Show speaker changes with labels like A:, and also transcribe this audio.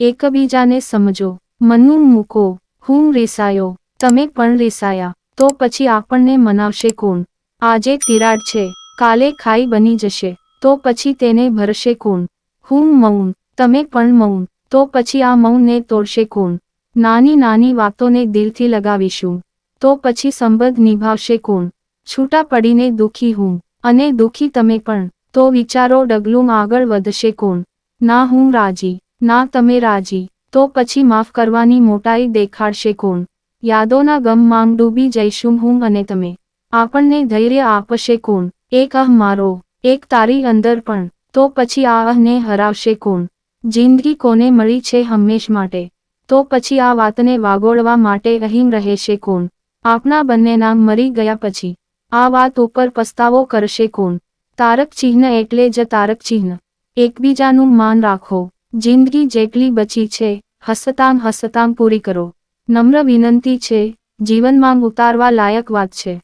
A: એકબીજાને સમજો, મનનું મૂકો, હું રેસાયો, તમે પણ રેસાયા, તો પછી આપણને મનાવશે કોણ? આજે તિરાડ છે, કાલે ખાઈ બની જશે, તો પછી તેને ભરશે કોણ? હું મૌન, તમે પણ મૌન, તો પછી આ મૌનને તોડશે કોણ? નાની નાની વાતોને દિલથી લગાવીશું, તો પછી સંબંધ નિભાવશે કોણ? છૂટા પડીને દુઃખી હું, અને દુઃખી તમે પણ, તો વિચારો ડગલું આગળ વધશે કોણ? ના હું રાજી. ના તમે રાજી, તો પછી માફ કરવાની મોટાઈ દેખાડશે કોણ? યાદોના ગમમાં ડૂબી જઈશું હું અને તમે. આપણને ધૈર્ય આપશે કોણ? એક અહ મારો, એક તારી અંદર પણ, તો પછી આ અહને હરાવશે કોણ? જિંદગી કોને મળી છે હંમેશ માટે? તો પછી આ વાતને વાગોળવા માટે અહીં રહેશે કોણ? બંને બંનેના મરી ગયા પછી, આ વાત ઉપર પસ્તાવો કરશે કોણ? તારક ચિહ્ન એટલે જ તારક ચિહ્ન એકબીજાનું માન રાખો. જિંદગી જેટલી બચી છે હસતામ હસતામ પૂરી કરો. નમ્ર વિનંતી છે, જીવનમાં ઉતારવા લાયક વાત છે.